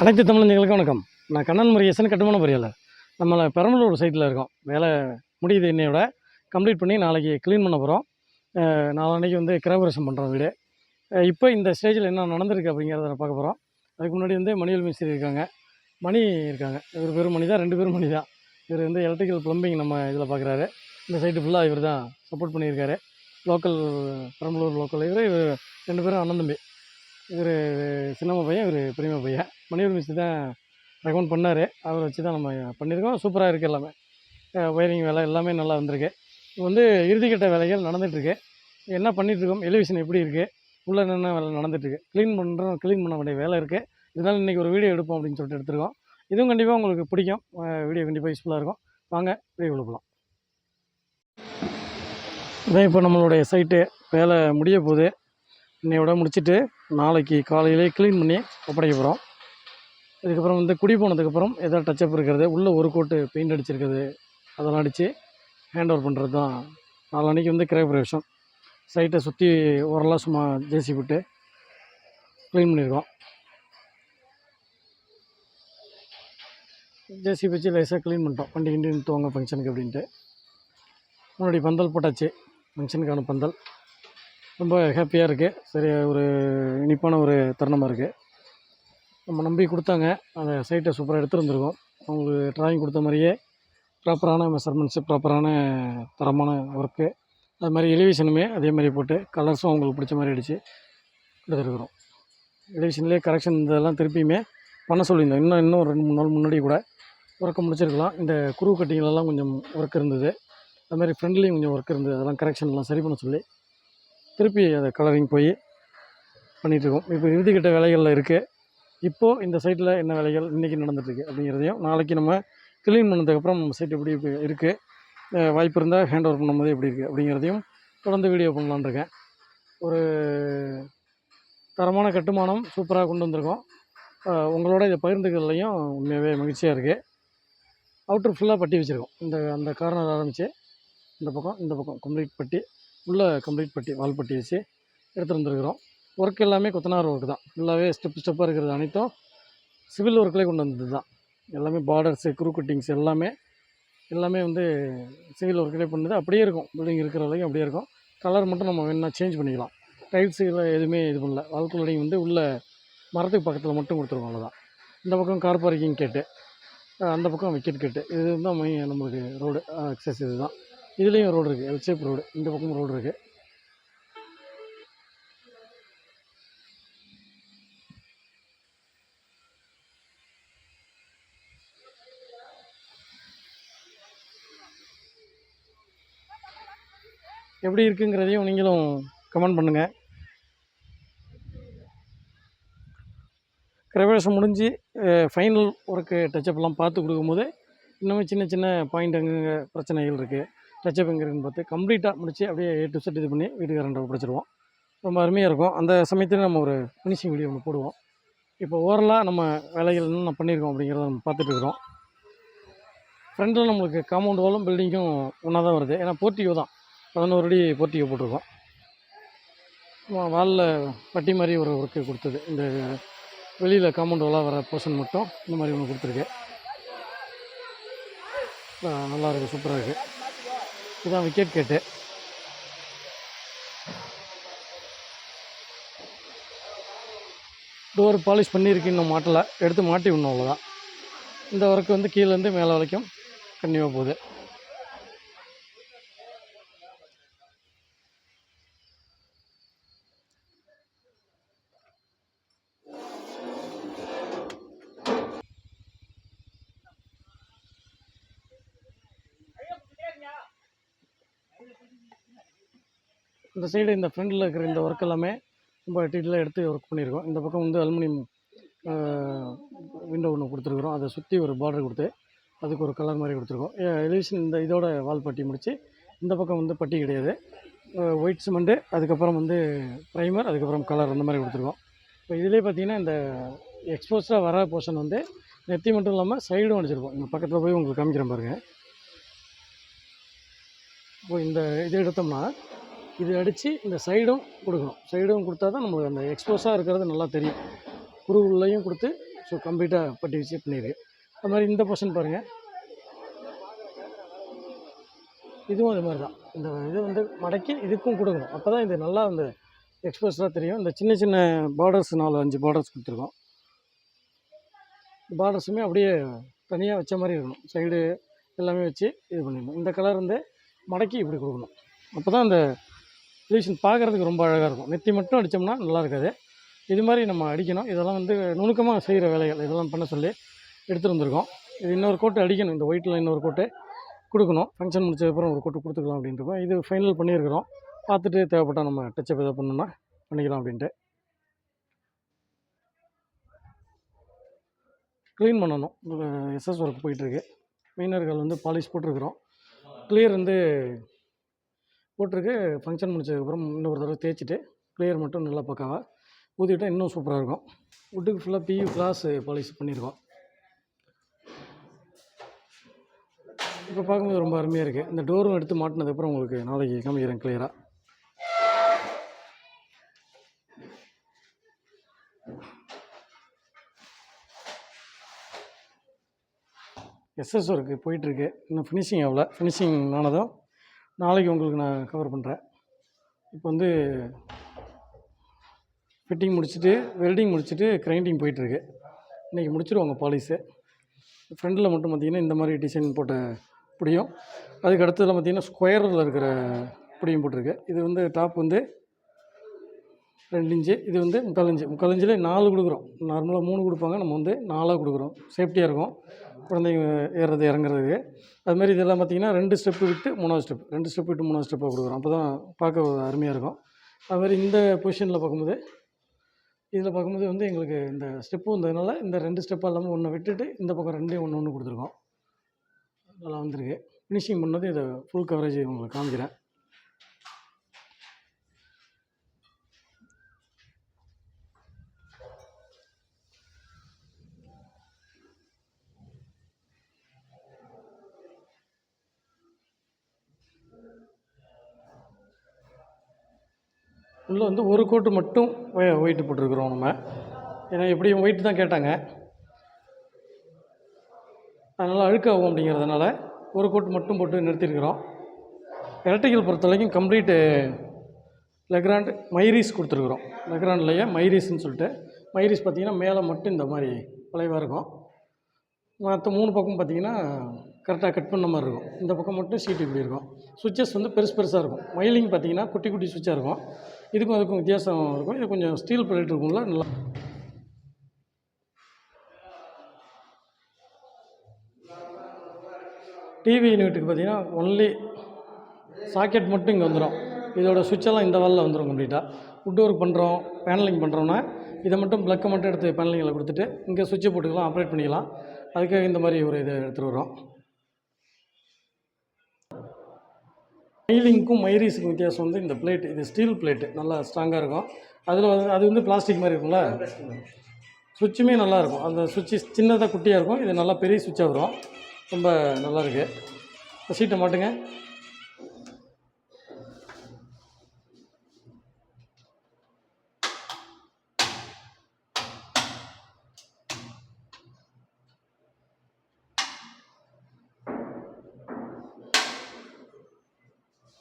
அனைத்து தமிழர்களுக்கும் வணக்கம். நான் கண்ணன் முருகேசன் கட்டுமான பொறியாளர். நம்மளை பெரம்பலூர் சைட்டில் இருக்கோம். வேலை முடியுது இன்னையோட கம்ப்ளீட் பண்ணி நாளைக்கு க்ளீன் பண்ண போகிறோம் நாளான்னைக்கு வந்து கிரகபிரசம் பண்ணுறோம் வீடு. இப்போ இந்த ஸ்டேஜில் என்ன நடந்திருக்கு அப்படிங்கிறத நான் பார்க்க போகிறோம் அதுக்கு முன்னாடி வந்து மணியல் மிஸ்திரி இருக்காங்க. மணி இருக்காங்க. இவர் பெரும் மணி தான் ரெண்டு பேரும் மணி தான் இவர் வந்து எலக்ட்ரிக்கல் ப்ளம்பிங் நம்ம இதில் பார்க்குறாரு இந்த சைட்டு ஃபுல்லாக இவர் தான் சப்போர்ட் பண்ணியிருக்காரு. லோக்கல் பெரம்பலூர் லோக்கல் இவர் இவர் ரெண்டு பேரும் அண்ணன் தம்பி. இவர் சின்னம்மா பையன் இவர் பெரியம்மா பையன். மணியூர் மிஸ்திரி தான் ரெக்கமெண்ட் பண்ணார். அவரை வச்சு தான் நம்ம பண்ணியிருக்கோம். சூப்பராக இருக்குது எல்லாமே. ஒயரிங் வேலை எல்லாமே நல்லா வந்திருக்கு. இப்போ வந்து இறுதிக்கட்ட வேலைகள் நடந்துகிட்ருக்கு என்ன பண்ணிகிட்ருக்கோம் எலிவேஷன் எப்படி இருக்குது உள்ளே என்னென்ன வேலை நடந்துகிட்ருக்கு க்ளீன் பண்ணுறோம் க்ளீன் பண்ண வேண்டிய வேலை இருக்குது இதனால் இன்றைக்கி ஒரு வீடியோ எடுப்போம் அப்படின்னு சொல்லிட்டு எடுத்துருக்கோம். இதுவும் கண்டிப்பாக உங்களுக்கு பிடிக்கும். வீடியோ கண்டிப்பாக யூஸ்ஃபுல்லாக இருக்கும். வாங்க வீடியோ போகலாம் இதான் இப்போ நம்மளுடைய சைட்டு வேலை முடிய போகுது. இன்னையோட முடிச்சுட்டு நாளைக்கு காலையிலே க்ளீன் பண்ணி ஒப்படைக்க போகிறோம் இதுக்கப்புறம் வந்து குடி போனதுக்கப்புறம் எதாவது டச்சப் இருக்கிறது உள்ளே ஒரு கோட்டு பெயிண்ட் அடிச்சிருக்கிறது அதெல்லாம் அடித்து ஹேண்ட் ஓவர் பண்ணுறது தான் நாளான்னைக்கு வந்து கிரக பிரவேசம். சைட்டை சுற்றி ஓரளவு சும்மா ஜேசி விட்டு க்ளீன் பண்ணியிருக்கோம் ஜேசி வச்சு லேசாக க்ளீன் பண்ணிட்டோம். வண்டி கிண்டி நிறுத்துவாங்க ஃபங்க்ஷனுக்கு அப்படின்ட்டு. முன்னாடி பந்தல் போட்டாச்சு. ஃபங்க்ஷனுக்கான பந்தல். ரொம்ப ஹாப்பியாக இருக்குது சரி ஒரு இனிப்பான ஒரு தருணமாக இருக்குது நம்ம நம்பி கொடுத்தாங்க. அந்த சைட்டை சூப்பராக எடுத்துகிட்டு அவங்களுக்கு ட்ராயிங் கொடுத்த மாதிரியே ப்ராப்பரான மெஷர்மெண்ட்ஸு ப்ராப்பரான தரமான ஒர்க்கு அது மாதிரி எலிவேஷனுமே அதே மாதிரி போட்டு கலர்ஸும் அவங்களுக்கு பிடிச்ச மாதிரி அடித்து எடுத்துருக்குறோம். எலிவேஷன்லேயே கரெக்ஷன் இதெல்லாம் திருப்பியுமே பண்ண சொல்லியிருந்தோம். இன்னும் இன்னும் ரெண்டு மூணு நாள் முன்னாடி கூட ஒர்க்கை முடிச்சிருக்கலாம். இந்த குரு கட்டிங்களெல்லாம் கொஞ்சம் ஒர்க் இருந்தது. அது மாதிரி ஃப்ரெண்ட்லேயும் கொஞ்சம் ஒர்க் இருந்தது. அதெல்லாம் கரெக்ஷன்லாம் சரி பண்ண சொல்லி திருப்பி அதை கலரிங் போய் பண்ணிகிட்ருக்கோம் இப்போ இறுதிக்கட்ட வேலைகளில் இருக்குது இப்போது இந்த சைட்டில் என்ன வேலைகள் இன்றைக்கி நடந்துகிட்ருக்கு அப்படிங்கிறதையும் நாளைக்கு நம்ம க்ளீன் பண்ணதுக்கப்புறம் நம்ம சைட் எப்படி இருக்குது வாய்ப்பு இருந்தால் ஹேண்ட் ஓவர் பண்ணும்போது எப்படி இருக்குது அப்படிங்கிறதையும் தொடர்ந்து வீடியோ பண்ணலான்னு இருக்கேன். ஒரு தரமான கட்டுமானம் சூப்பராக கொண்டு வந்திருக்கோம். உங்களோட இதை பகிர்ந்துக்கிறதுலையும் உண்மையாகவே மகிழ்ச்சியாக இருக்குது அவுட்ரு ஃபுல்லாக பட்டி வச்சுருக்கோம். இந்த அந்த கார்னர் ஆரம்பித்து இந்த பக்கம் இந்த பக்கம் கம்ப்ளீட் பட்டி உள்ளே கம்ப்ளீட் பட்டி வால் பட்டி வச்சு எடுத்துகிட்டு வந்துருக்குறோம். ஒர்க் எல்லாமே கொத்தனார் ஒர்க் தான். ஃபுல்லாகவே ஸ்டெப் ஸ்டெப்பாக இருக்கிறது அனைத்தும் சிவில் ஒர்க்கிலே கொண்டு வந்தது தான். எல்லாமே பார்டர்ஸு குரூ கட்டிங்ஸ் எல்லாமே எல்லாமே வந்து சிவில் ஒர்க்கிலே பண்ணது. அப்படியே இருக்கும். பில்டிங் இருக்கிற வரைக்கும் அப்படியே இருக்கும். கலர் மட்டும் நம்ம வேணா சேஞ்ச் பண்ணிக்கலாம். டைல்ஸுகளை எதுவுமே இது பண்ணல. வால் வந்து உள்ள மரத்துக்கு பக்கத்தில் மட்டும் கொடுத்துருவோம் அவ்வளோதான் இந்த பக்கம் கார் பார்க்கிங் கேட்டு அந்த பக்கம் விக்கெட் கேட்டு இது தான் மை நம்மளுக்கு ரோடு அக்சஸ் இது தான். இதுலேயும் ரோடு இருக்குது எல்சேப் ரோடு இந்த பக்கமும் ரோடு இருக்குது எப்படி இருக்குங்கிறதையும் நீங்களும் கமெண்ட் பண்ணுங்கள் கிரவேஷம் முடிஞ்சு ஃபைனல் ஒர்க்கு டச்சப்லாம் பார்த்து கொடுக்கும்போது இன்னுமே சின்ன சின்ன பாயிண்ட் அங்கே பிரச்சனைகள் இருக்குது டச்சப் எங்கே இருக்குன்னு பார்த்து கம்ப்ளீட்டாக முடிச்சு அப்படியே ஏ டு செட் இது பண்ணி வீட்டுக்காரன் பிடிச்சிருவோம். ரொம்ப அருமையாக இருக்கும். அந்த சமயத்தில் நம்ம ஒரு ஃபினிஷிங் வீடியோ ஒன்று போடுவோம். இப்போ ஓரலாக நம்ம வேலைகள் நம்ம பண்ணியிருக்கோம் அப்படிங்கிறத நம்ம பார்த்துட்டு இருக்கிறோம். ஃப்ரண்டில் நம்மளுக்கு காம்பவுண்ட் வாலும் பில்டிங்கும் ஒன்றா தான் வருது. ஏன்னா போர்ட்டியோ தான். பதினோரு அடி போர்ட்டியோ போட்டிருக்கோம். வாலில் பட்டி மாதிரி ஒரு ஒர்க்கு கொடுத்தது. இந்த வெளியில் காம்பவுண்ட் வாலாக வர போர்ஷன் மட்டும் இந்த மாதிரி ஒன்று கொடுத்துருக்கு நல்லா இருக்குது சூப்பராக இருக்குது இதுதான் விக்கெட் கேட்டு டோர் பாலிஷ் பண்ணியிருக்கு இன்னும் மாட்டலை. எடுத்து மாட்டி விடணும் அவ்வளோதான் இந்த ஒர்க்கு வந்து கீழேருந்து மேலே வரைக்கும் கண்டிப்பாக போகுது. சைடு இந்த ஃப்ரண்டில் இருக்கிற இந்த ஒர்க் எல்லாமே ரொம்ப டீட்டெயிலாக எடுத்து ஒர்க் பண்ணியிருக்கோம் இந்த பக்கம் வந்து அலுமினியம் விண்டோ ஒன்று கொடுத்துருக்குறோம். அதை சுற்றி ஒரு பார்டர் கொடுத்து அதுக்கு ஒரு கலர் மாதிரி கொடுத்துருக்கோம். எலிவேஷன் இந்த இதோட வால் பட்டி முடித்து இந்த பக்கம் வந்து பட்டி கிடையாது. ஒயிட் சிமெண்ட்டு அதுக்கப்புறம் வந்து ப்ரைமர் அதுக்கப்புறம் கலர் அந்த மாதிரி கொடுத்துருக்கோம். இப்போ இதிலே பார்த்தீங்கன்னா இந்த எக்ஸ்போஸ்டாக வர போர்ஷன் வந்து நெத்தி மட்டும் இல்லாமல் சைடும் அடிச்சிருக்கோம் இங்கே பக்கத்தில் போய் உங்களுக்கு காமிக்கிறேன் பாருங்கள் இப்போ இந்த இது எடுத்தோம்னா இது அடித்து இந்த சைடும் கொடுக்கணும். சைடும் கொடுத்தா தான் நம்மளுக்கு அந்த எக்ஸ்போஸாக இருக்கிறது நல்லா தெரியும். குரு உள்ளேயும் கொடுத்து ஸோ கம்ப்ளீட்டாக பட்டி வச்சு பண்ணியிருக்கு அது மாதிரி இந்த போர்ஷன் பாருங்கள் இதுவும் அது மாதிரி தான் இந்த இது வந்து மடக்கி இதுக்கும் கொடுக்கணும். அப்போ தான் இது நல்லா அந்த எக்ஸ்போஸராக தெரியும். இந்த சின்ன சின்ன பார்டர்ஸ் நாலு அஞ்சு பார்டர்ஸ் கொடுத்துருக்கோம். பார்டர்ஸுமே அப்படியே தனியாக வச்ச மாதிரி இருக்கணும். சைடு எல்லாமே வச்சு இது பண்ணிடணும். இந்த கலர் வந்து மடக்கி இப்படி கொடுக்கணும். அப்போ தான் அந்த ரிலேஷன் பார்க்குறதுக்கு ரொம்ப அழகாக இருக்கும். நெத்தி மட்டும் அடித்தோம்னா நல்லா இருக்காது. இது மாதிரி நம்ம அடிக்கணும். இதெல்லாம் வந்து நுணுக்கமாக செய்கிற வேலைகள். இதெல்லாம் பண்ண சொல்லி எடுத்துகிட்டு வந்திருக்கோம். இது இன்னொரு கோட்டு அடிக்கணும். இந்த ஒயிட்டில் இன்னொரு கோட்டு கொடுக்கணும். ஃபங்க்ஷன் முடிச்சதுக்கப்புறம் ஒரு கோட்டு கொடுத்துக்கலாம் அப்படின்றப்ப இது ஃபைனல் பண்ணியிருக்கிறோம். பார்த்துட்டு தேவைப்பட்டால் நம்ம டச்சப் எதாவது பண்ணணும்னா பண்ணிக்கலாம் அப்படின்ட்டு. க்ளீன் பண்ணணும். எஸ்எஸ் ஒர்க் போயிட்டுருக்கு. மெயினர்கள் வந்து பாலிஷ் போட்டிருக்கிறோம். கிளியர் வந்து போட்டிருக்கு. ஃபங்க்ஷன் முடிச்சதுக்கப்புறம் இன்னொரு தடவை தேய்ச்சிட்டு கிளியர் மட்டும் நல்லா பக்காவாக ஊற்றிவிட்டா இன்னும் சூப்பராக இருக்கும். வுட்டுக்கு ஃபுல்லாக பியூ கிளாஸ் பாலிஷ் பண்ணியிருக்கோம். இப்போ பார்க்கும்போது ரொம்ப அருமையாக இருக்குது இந்த டோரும் எடுத்து மாட்டினதுக்கப்புறம் உங்களுக்கு நாளைக்கு காமிக்கிறேன் கிளியராக எஸ்எஸ் ஒர்க்கு போயிட்டுருக்கு இன்னும் ஃபினிஷிங் ஆகல. ஃபினிஷிங் ஆனதும் நாளைக்கு உங்களுக்கு நான் கவர் பண்ணுறேன் இப்போ வந்து ஃபிட்டிங் முடிச்சுட்டு வெல்டிங் முடிச்சுட்டு கிரைண்டிங் போயிட்டுருக்கு. இன்றைக்கி முடிச்சிடுவாங்க பாலிஸு ஃப்ரண்டில் மட்டும் பார்த்திங்கன்னா இந்த மாதிரி டிசைன் போட்ட பிடியும். அதுக்கு அடுத்ததில் பார்த்திங்கன்னா ஸ்கொயரில் இருக்கிற பிடியும் போட்டிருக்கு. இது வந்து டாப் வந்து ரெண்டு இன்ச்சு இது வந்து முக்கால் இன்ச்சு. முக்கால் இன்ச்சில் நாலு கொடுக்குறோம். நார்மலாக மூணு கொடுப்பாங்க நம்ம வந்து நாலாக கொடுக்குறோம். சேஃப்டியாக இருக்கும். குழந்தைங்க ஏறுறது இறங்குறதுக்கு அதுமாரி இதெல்லாம் பார்த்திங்கன்னா ரெண்டு ஸ்டெப்பு விட்டு மூணாவது ஸ்டெப் ரெண்டு ஸ்டெப் விட்டு மூணாவது ஸ்டெப்பாக கொடுக்குறோம். அப்போ தான் பார்க்க அருமையாக இருக்கும். அதுமாதிரி இந்த பொசிஷனில் பார்க்கும்போது இதில் பார்க்கும்போது வந்து எங்களுக்கு இந்த ஸ்டெப்பு வந்ததுனால இந்த ரெண்டு ஸ்டெப்பாக இல்லாமல் ஒன்று விட்டுட்டு இந்த பக்கம் ரெண்டே ஒன்று ஒன்று கொடுத்துருக்கோம். நல்லா வந்திருக்கு. ஃபினிஷிங் பண்ணது இதை ஃபுல் கவரேஜ் உங்களுக்கு காமிக்கிறேன். உள்ளே வந்து ஒரு கோட்டு மட்டும் ஒயிட்டு போட்டிருக்கிறோம் நம்ம. ஏன்னா எப்படியும் ஒயிட் தான் கேட்டாங்க. அதனால் அழுக்காகும் அப்படிங்கிறதுனால ஒரு கோட்டு மட்டும் போட்டு நிறுத்தியிருக்கிறோம். எலக்ட்ரிக்கல் பொறுத்த வரைக்கும் கம்ப்ளீட்டு லெக்ராண்ட் மைரீஸ் கொடுத்துருக்குறோம். லெக்ராண்ட்லேயே மைரீஸ்னு சொல்லிட்டு மைரீஸ் பார்த்திங்கன்னா மேலே மட்டும் இந்த மாதிரி வளைவாக இருக்கும். மற்ற மூணு பக்கம் பார்த்திங்கன்னா கரெக்டாக கட் பண்ண மாதிரி இருக்கும். இந்த பக்கம் மட்டும் சீட்டு இப்படி இருக்கும். சுவிட்சஸ் வந்து பெருசு பெருசாக இருக்கும். மயிலிங் பார்த்திங்கன்னா குட்டி குட்டி சுவிட்சாக இருக்கும். இதுக்கும் அதுக்கும் வித்தியாசம் இருக்கும். இது கொஞ்சம் ஸ்டீல் பிளேட் இருக்கும்ல நல்லா டிவி யூனிட்டுக்கு பார்த்தீங்கன்னா ஒன்லி சாக்கெட் மட்டும் இங்கே வந்துடும் இதோட சுவிட்செல்லாம் இந்த வாலில் வந்துடும் கம்ப்ளீட்டாக வுட் ஒர்க் பண்ணுறோம் பேனலிங் பண்ணுறோன்னா இதை மட்டும் ப்ளக்கை மட்டும் எடுத்து பேனலிங்கில் கொடுத்துட்டு இங்கே சுவிட்சை போட்டுக்கலாம் ஆப்ரேட் பண்ணிக்கலாம். அதுக்காக இந்த மாதிரி ஒரு இதை எடுத்துகிட்டு வரோம் மைலிங்க்கும் மைரீஸுக்கும் வித்தியாசம் வந்து இந்த பிளேட் இது ஸ்டீல் பிளேட்டு நல்லா ஸ்ட்ராங்காக இருக்கும். அதில் வந்து அது வந்து பிளாஸ்டிக் மாதிரி இருக்கும்ல? சுவிட்சுமே நல்லாயிருக்கும் அந்த சுவிட்சு சின்னதாக குட்டியாக இருக்கும். இது நல்லா பெரிய சுவிட்சாக வரும். ரொம்ப நல்லாருக்கு சீட்டை மாட்டுங்க.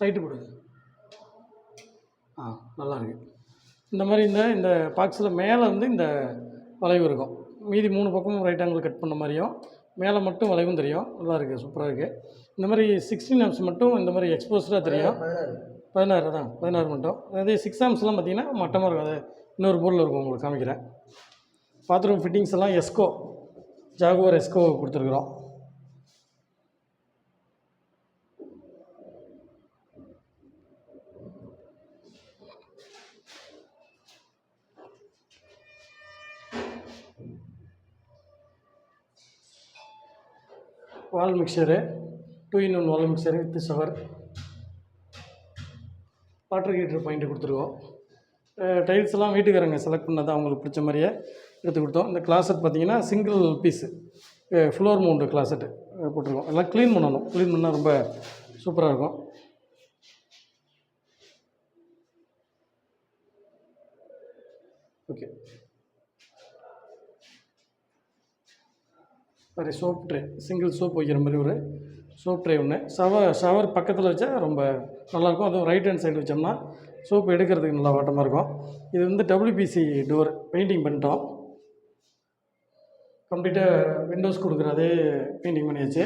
லைட்டு போடுது ஆ நல்லாயிருக்கு இந்த மாதிரி இந்த இந்த பாக்ஸில் மேலே வந்து இந்த வளைவு இருக்கும். மீதி மூணு பக்கமும் ரைட் ஆங்கிள் கட் பண்ண மாதிரியும் மேலே மட்டும் வளைவும் தெரியும். நல்லா இருக்குது சூப்பராக இருக்குது இந்த மாதிரி சிக்ஸ்டீன் ஆம்ஸ் மட்டும் இந்த மாதிரி எக்ஸ்போஸ்டாக தெரியும். பதினாறு தான் பதினாறு மட்டும். அதே சிக்ஸ் ஆம்ஸ்லாம் பார்த்தீங்கன்னா மட்டமாக இருக்கும். அது இன்னொரு பொருள் இருக்கும் உங்களுக்கு காமிக்கிறேன். பாத்ரூம் ஃபிட்டிங்ஸ் எல்லாம் எஸ்கோ ஜாகுவர் எஸ்கோ கொடுத்துருக்குறோம். Wall mixer two in one wall mixer with shower water heater point கொடுத்துருக்கோம் டைல்ஸ் எல்லாம் வீட்டுக்காரங்க செலக்ட் பண்ணதான் அவங்களுக்கு பிடிச்ச மாதிரியே எடுத்து கொடுத்தோம். இந்த கிளாசட் பார்த்தீங்கன்னா single piece floor mount closet போட்டிருக்கோம். எல்லாம் க்ளீன் பண்ணணும். க்ளீன் பண்ணால் ரொம்ப சூப்பராக இருக்கும். Okay sorry soap tray single soap வைக்கிற மாதிரி ஒரு சோப் ட்ரே ஒன்று ஷவர் ஷவர் பக்கத்தில் வச்சா ரொம்ப நல்லாயிருக்கும். அதுவும் ரைட் ஹேண்ட் சைடு வச்சோம்னா சோப் எடுக்கிறதுக்கு நல்லா வாட்டமாக இருக்கும். இது வந்து டபிள்யூபிசி டோர் பெயிண்டிங் பண்ணிட்டோம். கம்ப்ளீட்டாக விண்டோஸ் கொடுக்குற அதே பெயிண்டிங் பண்ணியாச்சு.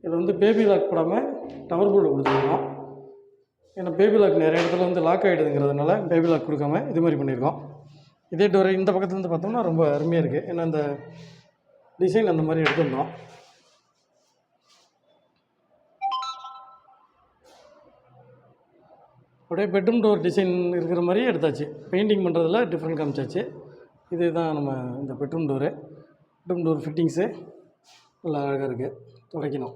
இதில் வந்து பேபி லாக் போடாமல் டவர் போர்டு கொடுத்துருக்கோம். ஏன்னா பேபி லாக் நிறைய இடத்துல வந்து லாக் ஆகிடுதுங்கிறதுனால பேபி லாக் கொடுக்காம இது மாதிரி பண்ணியிருக்கோம். இதே டோர் இந்த பக்கத்துலேருந்து பார்த்தோம்னா ரொம்ப அருமையாக இருக்குது ஏன்னா இந்த டிசைன் அந்த மாதிரி எடுத்திருந்தோம். அப்படியே பெட்ரூம் டோர் டிசைன் இருக்கிற மாதிரியே எடுத்தாச்சு. பெயிண்டிங் பண்ணுறதுல டிஃப்ரெண்ட் காமிச்சாச்சு. இதுதான் நம்ம இந்த bedroom door bedroom door fittings நல்லா அழகாக இருக்குது துடைக்கணும்.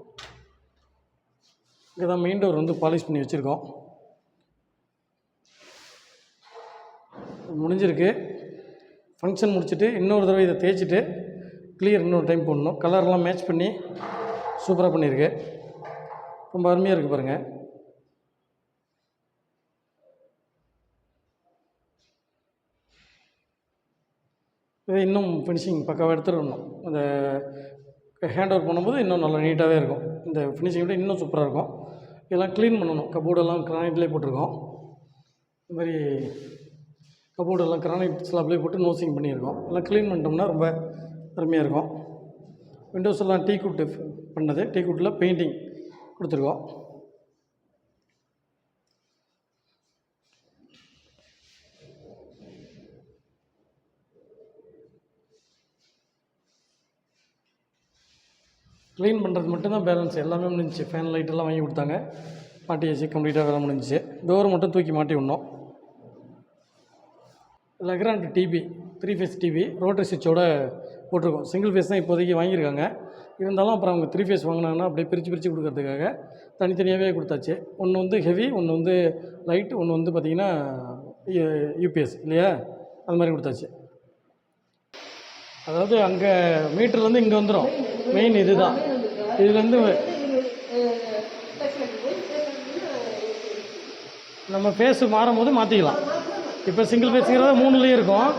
இங்கே தான் மெயின் டோர் வந்து பாலிஷ் பண்ணி வச்சுருக்கோம். முடிஞ்சிருக்கு. ஃபங்க்ஷன் முடிச்சுட்டு இன்னொரு தடவை இதை தேய்ச்சிட்டு கிளியர் இன்னொரு டைம் போடணும். கலர்லாம் மேட்ச் பண்ணி சூப்பராக பண்ணியிருக்கு. ரொம்ப அருமையாக இருக்குது பாருங்கள் இதை இன்னும் ஃபினிஷிங் பக்காவாக எடுத்துடணும். அந்த ஹேண்ட் ஓவர் பண்ணும்போது இன்னும் நல்லா நீட்டாகவே இருக்கும். இந்த ஃபினிஷிங் விட இன்னும் சூப்பராக இருக்கும். இதெல்லாம் க்ளீன் பண்ணணும். கபோர்டெல்லாம் கிரானைட்லேயே போட்டிருக்கோம். இந்த மாதிரி கபோர்டெல்லாம் கிரானைட் ஸ்லாப்லேயே போட்டு நோசிங் பண்ணியிருக்கோம். எல்லாம் க்ளீன் பண்ணிட்டோம்னா ரொம்ப அருமையாக இருக்கும். விண்டோஸ் எல்லாம் டீ குட்டு பண்ணது. டீ குட்டில் பெயிண்டிங் கொடுத்துருக்கோம். க்ளீன் பண்ணுறது மட்டும்தான் பேலன்ஸ் எல்லாமே முடிஞ்சிச்சு. ஃபேன் லைட்டெல்லாம் வாங்கி கொடுத்தாங்க. மாட்டியாச்சு கம்ப்ளீட்டாக வேலை முடிஞ்சிச்சு. டோர் மட்டும் தூக்கி மாட்டி விடணும். Legrand TV three phase TV rotary சுவிட்சோட போட்டிருக்கோம். சிங்கிள் ஃபேஸ் தான் இப்போதைக்கு வாங்கியிருக்காங்க. இருந்தாலும் அப்புறம் அவங்க த்ரீ ஃபேஸ் வாங்கினாங்கன்னா அப்படியே பிரித்து பிரித்து கொடுக்கறதுக்காக தனித்தனியாகவே கொடுத்தாச்சு. ஒன்று வந்து ஹெவி ஒன்று வந்து லைட் ஒன்று வந்து பார்த்திங்கன்னா யூபிஎஸ் இல்லையா? அது மாதிரி கொடுத்தாச்சு. அதாவது அங்கே மீட்டர்லேருந்து இங்கே வந்துடும் மெயின் இது தான் இதுலேருந்து நம்ம ஃபேஸு மாறும் போது மாற்றிக்கலாம் இப்போ சிங்கிள் ஃபேஸுங்கிறத மூணுலேயும் இருக்கும்.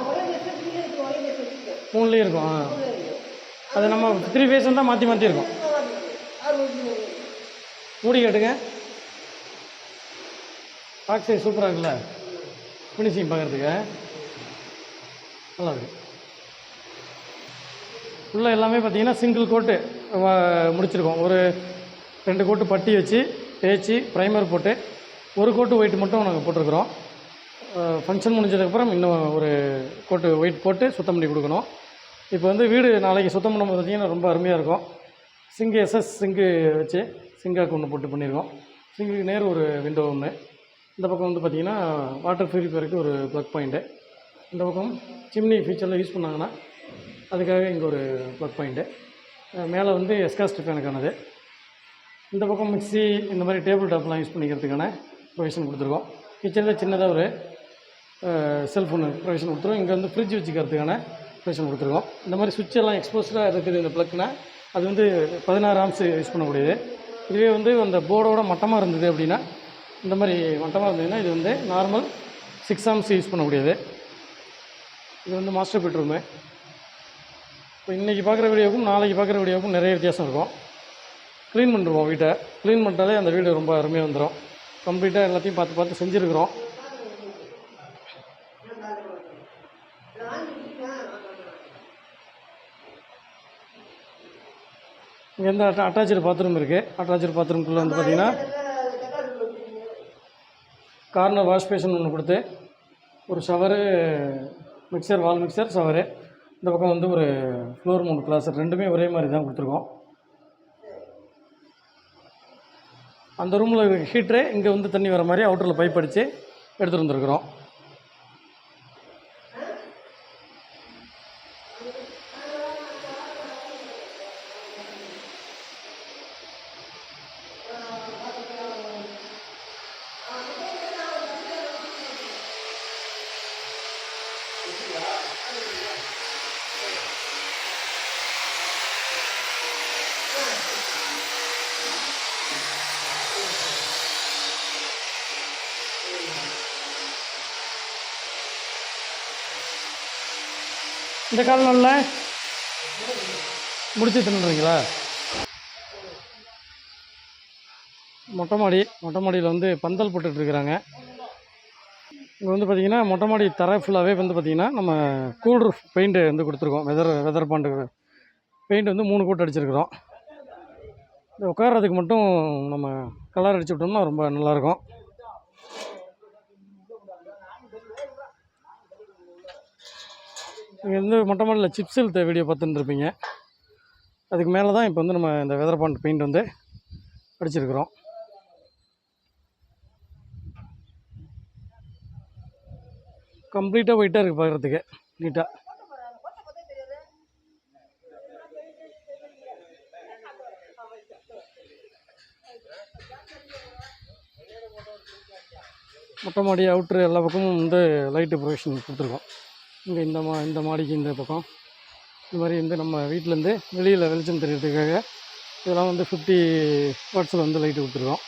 மூணுலேயும் இருக்கும் ஆ. அது நம்ம த்ரீ ஃபேஸ் தான் மாற்றி மாற்றி இருக்கும். மூடி கேட்டுங்க. பாக்ஸ் சைஸ் சூப்பராக இருக்குல்ல? ஃபினிஷிங் பார்க்குறதுக்கு நல்லா இருக்கு. உள்ளே எல்லாமே பார்த்தீங்கன்னா சிங்கிள் கோட்டு முடிச்சிருக்கோம். ஒரு ரெண்டு கோட்டு பட்டி வச்சு தேய்ச்சி ப்ரைமர் போட்டு ஒரு கோட்டு ஒயிட் மட்டும் நாங்கள் போட்டிருக்கிறோம். ஃபங்க்ஷன் முடிஞ்சதுக்கப்புறம் இன்னும் ஒரு கோட்டு ஒயிட் போட்டு சுத்தம் பண்ணி கொடுக்கணும். இப்போ வந்து வீடு நாளைக்கு சுத்தம் பண்ணும்போது பார்த்தீங்கன்னா ரொம்ப அருமையாக இருக்கும். சிங்கு எஸ்எஸ் சிங்கு வச்சு சிங்காக்கு ஒன்று போட்டு பண்ணியிருக்கோம் சிங்குக்கு நேர் ஒரு விண்டோ ஒன்று இந்த பக்கம் வந்து பார்த்திங்கன்னா வாட்டர் ஃபில்டருக்கு ஒரு ப்ளக் பாயிண்ட்டு இந்த பக்கம் சிம்னி ஃபியூச்சரில் யூஸ் பண்ணாங்கன்னா அதுக்காக இங்கே ஒரு ப்ளக் பாயிண்ட்டு மேலே வந்து எஸ்காஸ்ட் ஃபேனுக்கானது இந்த பக்கம் மிக்ஸி இந்த மாதிரி டேபிள் டாப்லாம் யூஸ் பண்ணிக்கிறதுக்கான ப்ரொவிஷன் கொடுத்துருக்கோம். கிச்சனில் சின்னதாக ஒரு செல்ஃபோனு ப்ரொவிஷன் கொடுத்துருவோம் இங்கே வந்து ஃப்ரிட்ஜ் வச்சுக்கிறதுக்கான ப்ரொவிஷன் கொடுத்துருக்கோம். இந்த மாதிரி சுவிட்செல்லாம் எக்ஸ்போஸ்டாக இருக்குது இந்த ப்ளக்னா அது வந்து பதினாறு ஆம்ஸ் யூஸ் பண்ணக்கூடியது. இதுவே வந்து அந்த போர்டோட மட்டமாக இருந்தது அப்படின்னா இந்த மாதிரி மட்டமாக இருந்ததுன்னா இது வந்து நார்மல் சிக்ஸ் ஆம்ஸ் யூஸ் பண்ணக்கூடியது. இது வந்து மாஸ்டர் பெட்ரூமு இப்போ இன்றைக்கி பார்க்குற வீடியோவுக்கும் நாளைக்கு பார்க்குற வீடியோவுக்கும் நிறைய வித்தியாசம் இருக்கும். க்ளீன் பண்ணிருவோம் வீட்டை. க்ளீன் பண்ணிட்டாலே அந்த வீடு ரொம்ப அருமையாக வந்துடும் கம்ப்ளீட்டாக எல்லாத்தையும் பார்த்து பார்த்து செஞ்சுருக்குறோம். இங்கே வந்து அட்டா அட்டாச்சு பாத்ரூம் இருக்குது அட்டாச்சு பாத்ரூம்குள்ளே வந்து பார்த்திங்கன்னா கார்னர் வாஷ் பேஷன் ஒன்று கொடுத்து ஒரு shower mixer wall mixer shower இந்த பக்கம் வந்து ஒரு ஃப்ளோர் மூணு கிளாஸர் ரெண்டுமே ஒரே மாதிரி தான் கொடுத்துருக்கோம். அந்த ரூமில் இருக்க ஹீட்ரு இங்கே வந்து தண்ணி வர மாதிரி அவுட்டரில் பைப் அடித்து எடுத்துகிட்டு வந்துருக்குறோம். இந்த கால் நல்ல முடிச்சு தின்னுறீங்களா மொட்டை மாடி மொட்டை மாடியில் வந்து பந்தல் போட்டுட்ருக்குறாங்க இங்கே வந்து பார்த்திங்கன்னா மொட்டை மாடி தரை ஃபுல்லாகவே வந்து பார்த்திங்கன்னா நம்ம கூல் ரூஃப் பெயிண்ட்டு வந்து கொடுத்துருக்கோம். வெதர் வெதர் பாண்டு பெயிண்ட் வந்து மூணு கோட் அடிச்சிருக்கிறோம். இந்த உட்கார்றதுக்கு மட்டும் நம்ம கலர் அடிச்சு விட்டோம்னா ரொம்ப நல்லாயிருக்கும் இங்கே வந்து மொட்டை மாடியில் சிப்ஸ் இழுத்த வீடியோ பார்த்துட்டுருப்பீங்க அதுக்கு மேலே தான் இப்போ வந்து நம்ம இந்த வெதர் பாண்ட் பெயிண்ட் வந்து அடிச்சிருக்கிறோம். கம்ப்ளீட்டாக ஒயிட்டாக இருக்குது பார்க்குறதுக்கு நீட்டாக மொட்டை மாடி அவுட்ரு எல்லா பக்கமும் வந்து லைட்டு ப்ரொவிஷன் கொடுத்துருக்கோம். இங்கே இந்த மா இந்த மாடிக்கு இந்த பக்கம். இந்த மாதிரி வந்து நம்ம வீட்டிலேருந்து வெளியில் வெளிச்சம் தெரியறதுக்காக இதெல்லாம் வந்து ஃபிஃப்டி வாட்ஸில் வந்து லைட்டு கொடுத்துருக்கோம்.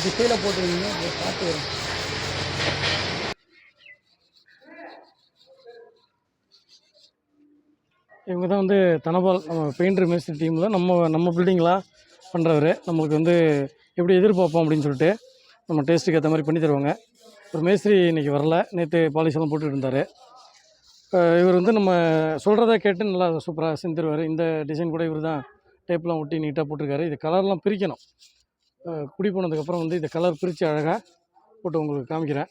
இந்த திசையில் போட்டுருக்கீங்க பார்த்து வரும். இவங்க தான் வந்து தனபால் நம்ம பெயிண்டர் மேஸ்திரி டீமில் நம்ம நம்ம பில்டிங்லாம் பண்ணுறவர் நம்மளுக்கு வந்து எப்படி எதிர்பார்ப்போம் அப்படின்னு சொல்லிட்டு நம்ம டேஸ்ட்டுக்கு ஏற்ற மாதிரி பண்ணி தருவாங்க. ஒரு மேஸ்திரி இன்றைக்கி வரல. நேற்று பாலிஷ் போட்டுட்டு இருந்தார். இவர் வந்து நம்ம சொல்கிறத கேட்டு நல்லா சூப்பராக செஞ்சுருவார். இந்த டிசைன் கூட இவர் தான் டேப்லாம் ஒட்டி நீட்டாக போட்டிருக்காரு. இது கலர்லாம் பிரிக்கணும். குடி போனதுக்கப்புறம் வந்து இந்த கலர் பிரித்து அழகாக போட்டு உங்களுக்கு காமிக்கிறேன்.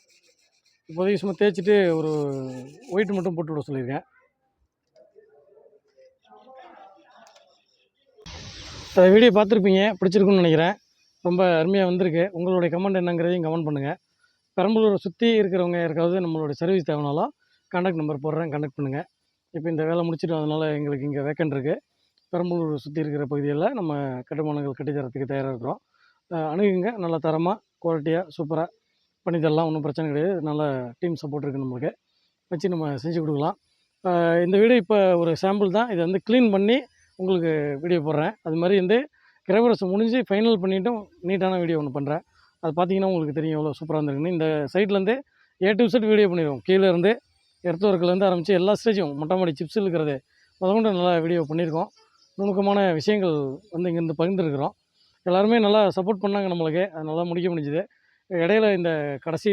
இப்போதைக்கு சும்மா தேய்ச்சிட்டு ஒரு ஒயிட் மட்டும் போட்டு விட சொல்லியிருக்கேன். அந்த வீடியோ பார்த்துருப்பீங்க பிடிச்சிருக்குன்னு நினைக்கிறேன். ரொம்ப அருமையாக வந்திருக்கு. உங்களுடைய கமெண்ட் என்னங்கிறதையும் கமெண்ட் பண்ணுங்கள் பெரம்பலூரை சுற்றி இருக்கிறவங்க யாருக்காவது நம்மளுடைய சர்வீஸ் தேவைனாலும் கான்டாக்ட் நம்பர் போடுறேன் கண்டக்ட் பண்ணுங்கள் இப்போ இந்த வேலை முடிச்சிட்டு அதனால் எங்களுக்கு இங்கே வேக்கண்ட் இருக்குது பெரம்பலூர் சுற்றி இருக்கிற பகுதியில் நம்ம கட்டுமானங்கள் கட்டி தரத்துக்கு தயாராக இருக்கிறோம். அணுகுங்க. நல்ல தரமாக குவாலிட்டியாக சூப்பராக பண்ணி தரலாம் ஒன்றும் பிரச்சனை கிடையாது. நல்ல டீம் சப்போர்ட் இருக்குது நம்மளுக்கு. வச்சு நம்ம செஞ்சு கொடுக்கலாம். இந்த வீடியோ இப்போ ஒரு சாம்பிள் தான். இதை வந்து க்ளீன் பண்ணி உங்களுக்கு வீடியோ போடுறேன். அது மாதிரி வந்து கிரகரசு முடிஞ்சு ஃபைனல் பண்ணிவிட்டும் நீட்டான வீடியோ ஒன்று பண்ணுறேன் அது பார்த்தீங்கன்னா உங்களுக்கு தெரியும் எவ்வளோ சூப்பராக இருந்திருக்குன்னு. இந்த சைட்லேருந்து ஏ டு செட் வீடியோ பண்ணிடுவோம். கீழே இருந்து எர்த் ஒர்க்லேருந்து ஆரம்பித்து எல்லா ஸ்டேஜும் மொட்டை மாடி சிப்ஸ் இருக்கிறது. முதல்கொண்டு நல்லா வீடியோ பண்ணியிருக்கோம். நுணுக்கமான விஷயங்கள் வந்து இங்கேருந்து பகிர்ந்துருக்குறோம். எல்லாருமே நல்லா சப்போர்ட் பண்ணாங்க நம்மளுக்கு. அது நல்லா முடிக்க முடிஞ்சுது. இடையில இந்த கடைசி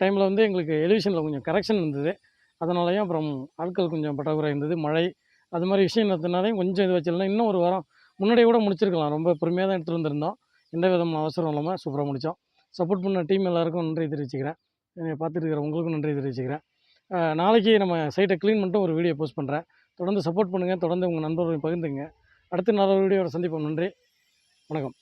டைமில் வந்து எங்களுக்கு எலிவிஷனில் கொஞ்சம் கரெக்ஷன் இருந்தது. அதனாலையும் அப்புறம் ஆட்கள் கொஞ்சம் பற்றாக்குறை இருந்தது மழை அது மாதிரி விஷயம் இருந்ததுனாலையும் கொஞ்சம் இது வச்சிடலாம் இன்னும் ஒரு வாரம் முன்னாடியே கூட முடிச்சிருக்கலாம். ரொம்ப பொறுமையாக தான் எடுத்துகிட்டு வந்திருந்தோம். எந்த விதமான அவசரம் இல்லாமல் சூப்பராக முடித்தோம் சப்போர்ட் பண்ண டீம் எல்லாருக்கும் நன்றி தெரிவிச்சுக்கிறேன். என்னை பார்த்துட்டு இருக்கிற உங்களுக்கும் நன்றி தெரிவிச்சுக்கிறேன். நாளைக்கு நம்ம சைட்டை க்ளீன் பண்ணிட்டு ஒரு வீடியோ போஸ்ட் பண்ணுறேன் தொடர்ந்து சப்போர்ட் பண்ணுங்கள் தொடர்ந்து உங்கள் நண்பர்களையும் பகிர்ந்துங்க அடுத்த நல்ல வீடியோட சந்திப்போம். நன்றி. வணக்கம்.